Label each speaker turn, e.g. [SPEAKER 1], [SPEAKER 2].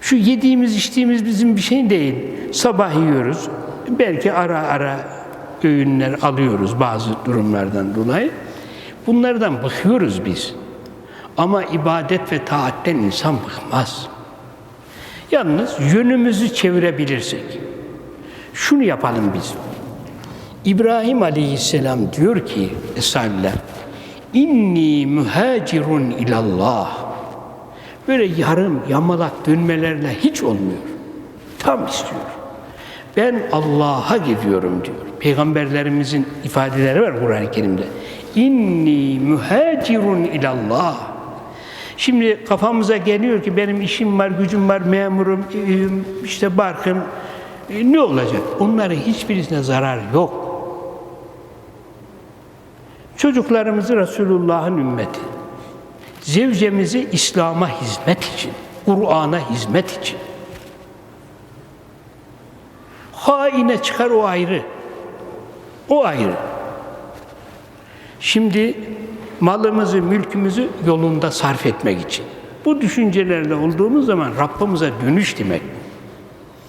[SPEAKER 1] Şu yediğimiz içtiğimiz bizim bir şey değil. Sabah yiyoruz. Belki ara ara öğünler alıyoruz bazı durumlardan dolayı. Bunlardan bıkıyoruz biz. Ama ibadet ve taatten insan bıkmaz. Yalnız yönümüzü çevirebilirsek. Şunu yapalım biz. İbrahim Aleyhisselam diyor ki Estağfirullah İnni mühacirun ilallah Böyle yarım yamalak dönmelerle hiç olmuyor. Tam istiyor. Ben Allah'a gidiyorum diyor. Peygamberlerimizin ifadeleri var Kur'an-ı Kerim'de. İnni mühacirun ilallah. Şimdi kafamıza geliyor ki benim işim var, gücüm var, memurum, işte barkım. E, Ne olacak? Onların hiçbirisine zarar yok. Çocuklarımızı Resulullah'ın ümmeti. Zevcemizi İslam'a hizmet için, Kur'an'a hizmet için. Haine çıkar o ayrı. O ayrı. Şimdi malımızı, mülkümüzü yolunda sarf etmek için. Bu düşüncelerle olduğumuz zaman Rabbimize dönüş demek bu.